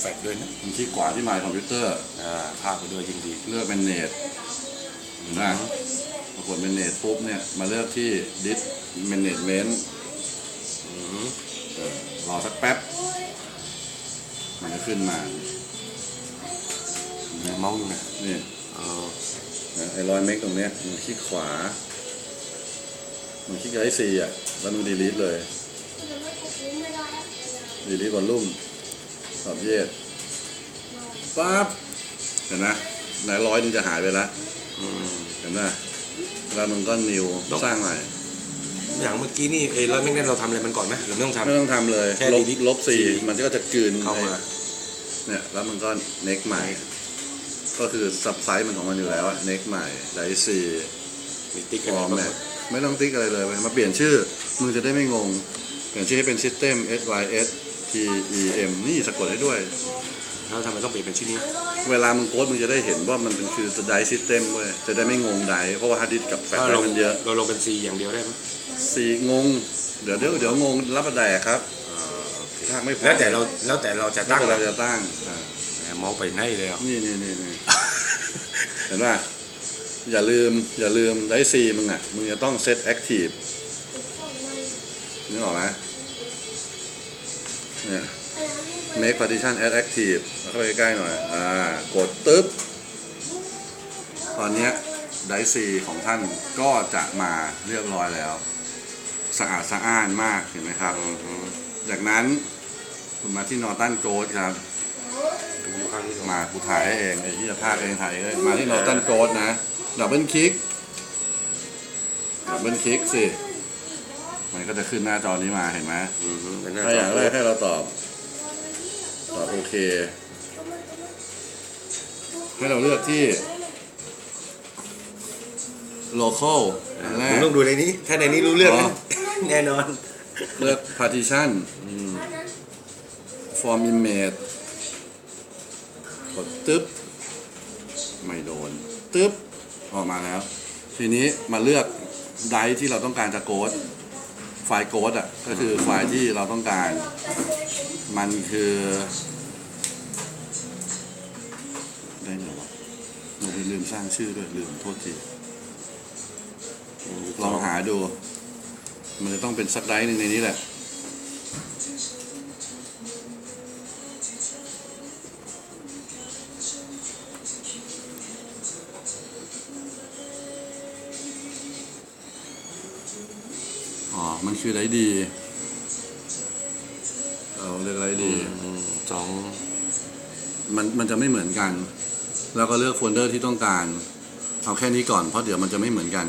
แฟกด้วยนะมันคลิกขวาที่ My Computer อ่าภาพไปด้วยยิ่งดีเลือกเป็นเนตนะปรากฏเป็นเนตปุ๊บเนี่ยมาเลือกที่ Dis Management อืมเออรอสักแป๊บ มันจะขึ้นมาเมาส์อยู่ไหนนี่เออนะไอ้รอยเมกตรงเนี้ยมันคลิกขวา มันคลิกไอ้ซีอะ แล้วมันดีลิทเลยดีลิทวอลลุ่ม ตอบเยสปั๊บเห็นไหมไหนร้อยนึงจะหายไปแล้วอืมเห็นไหมแล้วมันก็นิวสร้างใหม่อย่างเมื่อกี้นี่เอ้แล้วแม่งเนี่ยเราทำอะไรมันก่อนไหมหรือไม่ต้องทำไม่ต้องทำเลยแค่ลบ delete ลบสี่สี่มันก็จะกลืนเข้ามาเนี่ยแล้วมันก็เน็กใหม่ ก็คือซับไซส์มันของมันอยู่แล้วเน็กใหม่ไดซีมีติ๊กฟกันอร์ไหแมมตไม่ต้องติ๊กอะไรเลยเว้ยมาเปลี่ยนชื่อมึงจะได้ไม่งง เปลี่ยนชื่อให้เป็น System S Y S T E M นี่สะกดให้ด้วย แล้วทำไมต้องเปลี่ยนเป็นชื่อนี้ เวลามึงโค้ดมึงจะได้เห็นว่ามันเป็นคือไดซิสเต็มเว้ยจะได้ไม่งงไดเพราะว่าฮาร์ดดิสก์กับแฟลชถ้าไดเราร์มันเยอะเราลงเป็น C อย่างเดียวได้ไหมสีงง เดี๋ยวเดี๋ยวเดี๋ยวงงรับประแดกครับอ่าโอเคถ้าไม่พอแล้วแต่เราแล้วแต่เราจะตั้ตั้งงเราจะตั้งอ่าแหมเมาส์ไปไหนเลยอะนี่นี่นี่นี่ เห็นป่ะอย่าลืม อย่าลืมไดซีมึงอะ มึงจะต้องเซตแอคทีฟนึกออกไหม เนี่ย make partition as active เข้าไปใกล้ๆหน่อย อ่า กดตึ๊บ ตอนเนี้ยไดซีของท่านก็จะมาเรียบร้อยแล้ว สะอาดสะอ้านมากเห็นไหมครับ จากนั้นคุณมาที่นอตันโกดครับอยู่ข้างนี้มากูถ่ายให้เองไอ้ที่จะพากเองถ่ายเองมาที่นอตันโกดนะดับเบิลคลิกดับเบิลคลิกสิ มันก็จะขึ้นหน้าจอนี้มาเห็นไหมอืมเป็นหน้าถ้าจออย่างแรกให้เราตอบตอบโอ เค ให้เราเลือกที่ local อันแรผมกต้องดูในนี้ ถ้าในนี้รู้เรื่องอ๋อ นะแน่นอน เลือก partition form image กดตึ๊บ ไม่โดน ตึ๊บ ออกมาแล้ว ทีนี้มาเลือกไดร์ที่เราต้องการจะโกดไฟล์โกดอะ ก็คือไฟล์ที่เราต้องการ มันคือ เราลืมสร้างชื่อด้วยลืมโทษทีลองหาดู มันจะต้องเป็นสักไดร์หนึ่งในนี้แหละอ๋อ มันคือไรดีเอาเรียกไรดีอืมสอง มันมันจะไม่เหมือนกัน แล้วก็เลือกโฟลเดอร์ที่ต้องการ เอาแค่นี้ก่อนเพราะเดี๋ยวมันจะไม่เหมือนกัน